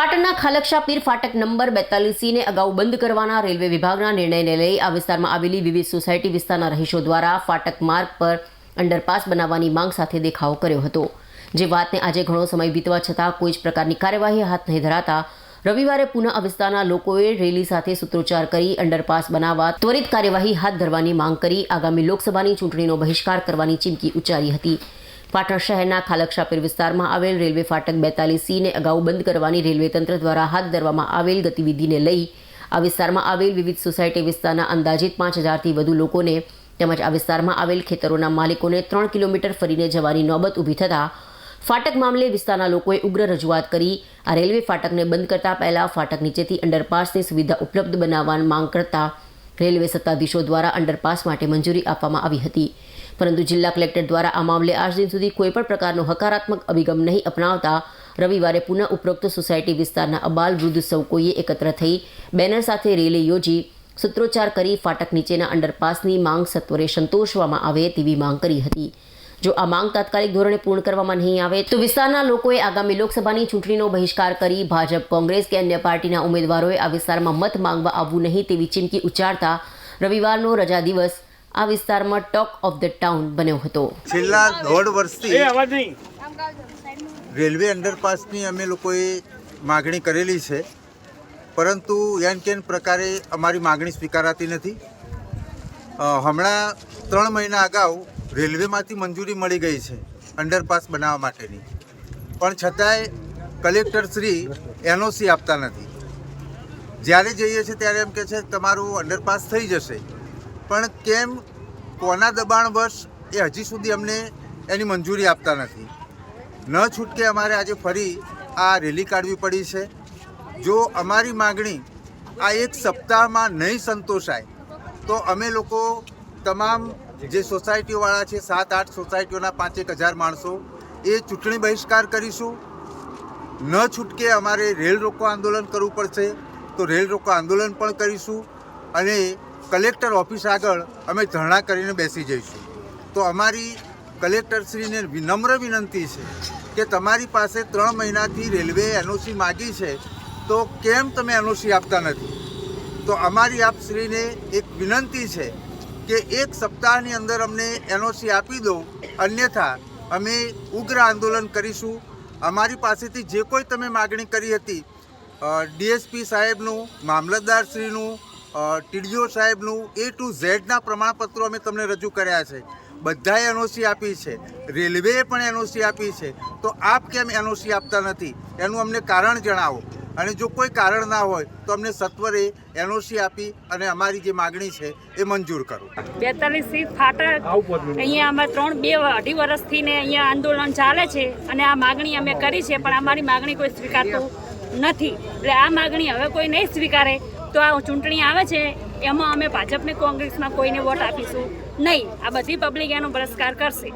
પાટણના ખાલકશા પીર ફાટક નંબર બેતાલીસીને અગાઉ બંધ કરવાના રેલવે વિભાગના નિર્ણયને લઈ આ વિસ્તારમાં આવેલી વિવિધ સોસાયટી વિસ્તારના રહીશો દ્વારા ફાટક માર્ગ પર અંડરપાસ બનાવવાની માંગ સાથે દેખાવો કર્યો હતો. જે વાતને આજે ઘણો સમય વીતવા છતાં કોઈ જ પ્રકારની કાર્યવાહી હાથ નહીં ધરાતા રવિવારે પુનઃ વિસ્તારના લોકોએ રેલી સાથે સૂત્રોચ્ચાર કરી અંડરપાસ બનાવવા ત્વરિત કાર્યવાહી હાથ ધરવાની માંગ કરી. આગામી લોકસભાની ચૂંટણીનો બહિષ્કાર કરવાની ચીમકી ઉચ્ચારી હતી. પાટણ શહેરના ખાલકશાપીર વિસ્તારમાં આવેલ રેલવે ફાટક બેતાલીસ સીને અગાઉ બંધ કરવાની રેલવે તંત્ર દ્વારા હાથ ધરવામાં આવેલ ગતિવિધિને લઈ આ વિસ્તારમાં આવેલ વિવિધ સોસાયટી વિસ્તારના અંદાજિત પાંચ હજારથી વધુ લોકોને તેમજ આ વિસ્તારમાં આવેલ ખેતરોના માલિકોને ત્રણ કિલોમીટર ફરીને જવાની નોબત ઊભી થતાં ફાટક મામલે વિસ્તારના લોકોએ ઉગ્ર રજૂઆત કરી. આ રેલવે ફાટકને બંધ કરતા પહેલા ફાટક નીચેથી અંડરપાસની સુવિધા ઉપલબ્ધ બનાવવાની માંગ કરતા રેલવે સત્તાધીશો દ્વારા અંડરપાસ માટે મંજૂરી આપવામાં આવી હતી. પરંતુ જિલ્લા કલેક્ટર દ્વારા આ મામલે આજ દિન સુધી કોઈપણ પ્રકારનો હકારાત્મક અભિગમ નહીં અપનાવતા રવિવારે પુનઃ ઉપરોક્ત સોસાયટી વિસ્તારના અબાલ વૃદ્ધ સૌ કોઈએ એકત્ર થઈ બેનર સાથે રેલી યોજી સૂત્રોચ્ચાર કરી ફાટક નીચેના અંડરપાસની માંગ સત્વરે સંતોષવામાં આવે તેવી માંગ કરી હતી. જો આ માંગ તાત્કાલિક ધોરણે પૂર્ણ કરવામાં નહીં આવે તો વિસ્તારના લોકોએ આગામી લોકસભાની ચૂંટણીનો બહિષ્કાર કરી ભાજપ, કોંગ્રેસ કે અન્ય પાર્ટીના ઉમેદવારોએ આ વિસ્તારમાં મત માંગવા આવવું નહીં તેવી ચીમકી ઉચ્ચારતા રવિવારનો રજા દિવસ આ વિસ્તારમાં ટોક ઓફ ધ ટાઉન બન્યો હતો. છેલ્લા દોઢ વર્ષથી એ અવાજ નહીં. રેલવે અંડરપાસની અમે લોકોએ માગણી કરેલી છે. પરંતુ એન કેન પ્રકારે અમારી માગણી સ્વીકારાતી નથી. હમણાં ત્રણ મહિના અગાઉ રેલવેમાંથી મંજૂરી મળી ગઈ છે અંડરપાસ બનાવવા માટેની. પણ છતાંય કલેક્ટર શ્રી એનઓસી આપતા નથી. જ્યારે જઈએ છીએ ત્યારે એમ કહે છે તમારું અંડરપાસ થઈ જશે. પણ કેમ કોના દબાણવશ એ હજી સુધી અમને એની મંજૂરી આપતા નથી? ન છૂટકે અમારે આજે ફરી આ રેલી કાઢવી પડી છે. જો અમારી માગણી આ એક સપ્તાહમાં નહીં સંતોષાય, તો અમે લોકો તમામ જે સોસાયટીવાળા છે, સાત, આઠ સોસાયટીઓના પાંચેક હજાર માણસો, એ ચૂંટણી બહિષ્કાર કરીશું. ન છૂટકે અમારે રેલ રોકો આંદોલન કરવું પડશે, તો રેલ રોકો આંદોલન પણ કરીશું અને કલેક્ટર ઓફિસ આગળ અમે ધરણા કરીને બેસી જઈશું. તો અમારી કલેક્ટરશ્રીને વિનમ્ર વિનંતી છે કે તમારી પાસે ત્રણ મહિનાથી રેલવે એનઓસી માગી છે, તો કેમ તમે એનઓસી આપતા નથી? તો અમારી આપશ્રીને એક વિનંતી છે કે એક સપ્તાહની અંદર અમને એનઓસી આપી દો, અન્યથા અમે ઉગ્ર આંદોલન કરીશું. અમારી પાસેથી જે કોઈ તમે માગણી કરી હતી ડીએસપી સાહેબનું, મામલતદારશ્રીનું ટીડીઓ સાહેબનું એ ટુ ઝેડના પ્રમાણપત્રો અમે તમને રજૂ કર્યા છે. બધાએ એનઓસી આપી છે. રેલવેએ પણ એનઓસી આપી છે. તો આપ કેમ એનઓસી આપતા નથી? એનું અમને કારણ જણાવો. અને જો કોઈ કારણ ના હોય, તો અમને સત્વરે એનઓસી આપી અને અમારી જે માગણી છે, એ મંજૂર કરો. બેતાલીસ સીટ ફાટક. અહીંયા અમે ત્રણ, બે અઢી વર્ષથી ને અહીંયા આંદોલન ચાલે છે અને આ માગણી અમે કરી છે, પણ અમારી માગણી કોઈ સ્વીકારતું નથી. એટલે આ માગણી હવે કોઈ નહીં સ્વીકારે. તો આ ચૂંટણી આવે છે, એમાં અમે ભાજપને કોંગ્રેસમાં કોઈને વોટ આપીશું નહીં. આ બધી પબ્લિક એનો બહિષ્કાર કરશે.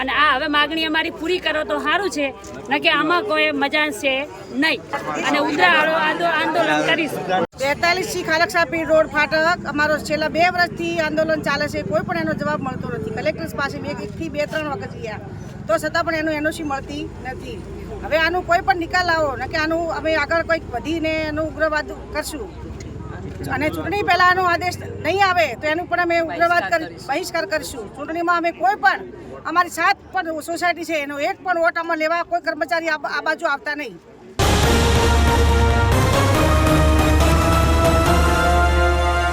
અને આ હવે માગણી અમારી પૂરી કરો તો સારું છે, ન કે આમાં કોઈ મજા છે નહીં. અને ઉગ્ર આંદોલન કરીશું. બેતાલીસ સી ખાલકસાપી રોડ ફાટક. અમારો છેલ્લા બે વર્ષથી આંદોલન ચાલે છે, કોઈ પણ એનો જવાબ મળતો નથી. કલેક્ટર પાસે બે એકથી બે ત્રણ વખત ગયા તો છતાં પણ એનું એનઓસી મળતી નથી. હવે આનું કોઈ પણ નિકાલ આવો ન કે આનું અમે આગળ કંઈક વધીને એનું ઉગ્રવાદ કરશું. અને ચૂંટણી પહેલાંનો આદેશ નહીં આવે તો એનું પણ અમે ઉગ્રવાદ કરી બહિષ્કાર કરીશું. ચૂંટણીમાં અમે કોઈ પણ અમારી સાત પણ સોસાયટી છે એનો એક પણ વોટ અમે લેવા કોઈ કર્મચારી આ બાજુ આવતા નહીં.